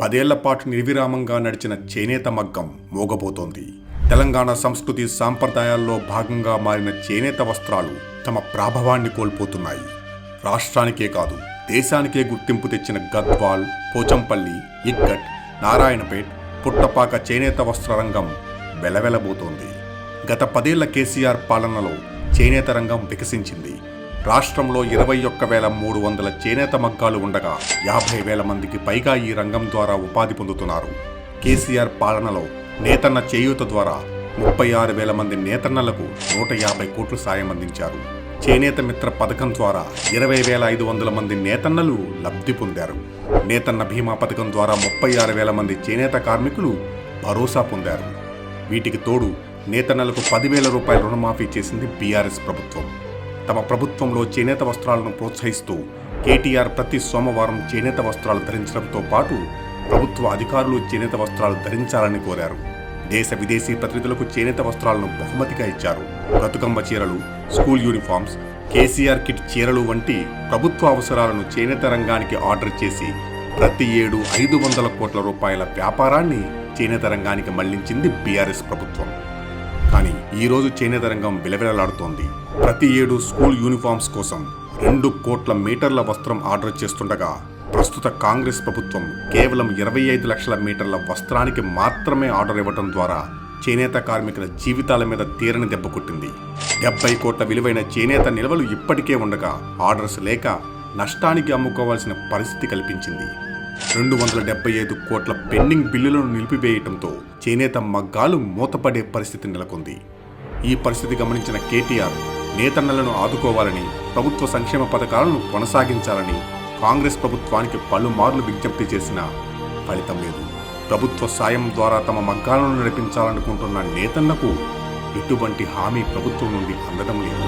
పదేళ్ళ పాటు నిర్విరామంగా నడిచిన చేనేత మగ్గం మోగబోతోంది. తెలంగాణ సంస్కృతి సాంప్రదాయాల్లో భాగంగా మారిన చేనేత వస్త్రాలు తమ ప్రాభవాన్ని కోల్పోతున్నాయి. రాష్ట్రానికే కాదు దేశానికే గుర్తింపు తెచ్చిన గద్వాల్ పోచంపల్లి ఇక్కట్ నారాయణపేట్ పుట్టపాక చేనేత వస్త్ర రంగం వెలవెలబోతోంది. గత పదేళ్ళ కేసీఆర్ పాలనలో చేనేత రంగం వికసించింది. రాష్ట్రంలో ఇరవై ఒక్క వేల మూడు వందల చేనేత మగ్గాలు ఉండగా యాభై వేల మందికి పైగా ఈ రంగం ద్వారా ఉపాధి పొందుతున్నారు. కేసీఆర్ పాలనలో నేతన్న చేయూత ద్వారా ముప్పై ఆరు వేల మంది నేతన్నలకు నూట యాభై కోట్లు సాయం అందించారు. చేనేత మిత్ర పథకం ద్వారా ఇరవై వేల ఐదు వందల మంది నేతన్నలు లబ్ధి పొందారు. నేతన్న బీమా పథకం ద్వారా ముప్పై ఆరు వేల మంది చేనేత కార్మికులు భరోసా పొందారు. వీటికి తోడు నేతన్నలకు పదివేల రూపాయల రుణమాఫీ చేసింది బీఆర్ఎస్ ప్రభుత్వం. తమ ప్రభుత్వంలో చేనేత వస్త్రాలను ప్రోత్సహిస్తూ కేటీఆర్ ప్రతి సోమవారం చేనేత వస్త్రాలు ధరించడంతో పాటు ప్రభుత్వ అధికారులు చేనేత వస్త్రాలు ధరించాలని కోరారు. దేశ విదేశీ ప్రతినిధులకు చేనేత వస్త్రాలను బహుమతిగా ఇచ్చారు. బతుకమ్మ చీరలు స్కూల్ యూనిఫామ్స్ కేసీఆర్ కిట్ చీరలు వంటి ప్రభుత్వ అవసరాలను చేనేత రంగానికి ఆర్డర్ చేసి ప్రతి ఏడు ఐదు వందల కోట్ల రూపాయల వ్యాపారాన్ని చేనేత రంగానికి మళ్ళించింది బీఆర్ఎస్ ప్రభుత్వం. కానీ ఈ రోజు చేనేత రంగం విలవిలలాడుతోంది. ప్రతి ఏడు స్కూల్ యూనిఫామ్స్ కోసం రెండు కోట్ల మీటర్ల వస్త్రం ఆర్డర్ చేస్తుండగా ప్రస్తుత కాంగ్రెస్ ప్రభుత్వం కేవలం ఇరవై ఐదు లక్షల మీటర్ల వస్త్రానికి మాత్రమే ఆర్డర్ ఇవ్వడం ద్వారా చేనేత కార్మికుల జీవితాల మీద తీరని దెబ్బ కొట్టింది. డెబ్బై కోట్ల విలువైన చేనేత నిల్వలు ఇప్పటికే ఉండగా ఆర్డర్స్ లేక నష్టానికి అమ్ముకోవాల్సిన పరిస్థితి కల్పించింది. రెండు వందల డెబ్బై ఐదు కోట్ల పెండింగ్ బిల్లులను నిలిపివేయటంతో చేనేత మగ్గాలు మూతపడే పరిస్థితి నెలకొంది. ఈ పరిస్థితి గమనించిన కేటీఆర్ నేతన్నలను ఆదుకోవాలని ప్రభుత్వ సంక్షేమ పథకాలను కొనసాగించాలని కాంగ్రెస్ ప్రభుత్వానికి పలుమార్లు విజ్ఞప్తి చేసినా ఫలితం లేదు. ప్రభుత్వ సాయం ద్వారా తమ మగ్గాలను నడిపించాలనుకుంటున్న నేతన్నకు ఎటువంటి హామీ ప్రభుత్వం నుండి అందడం లేదు.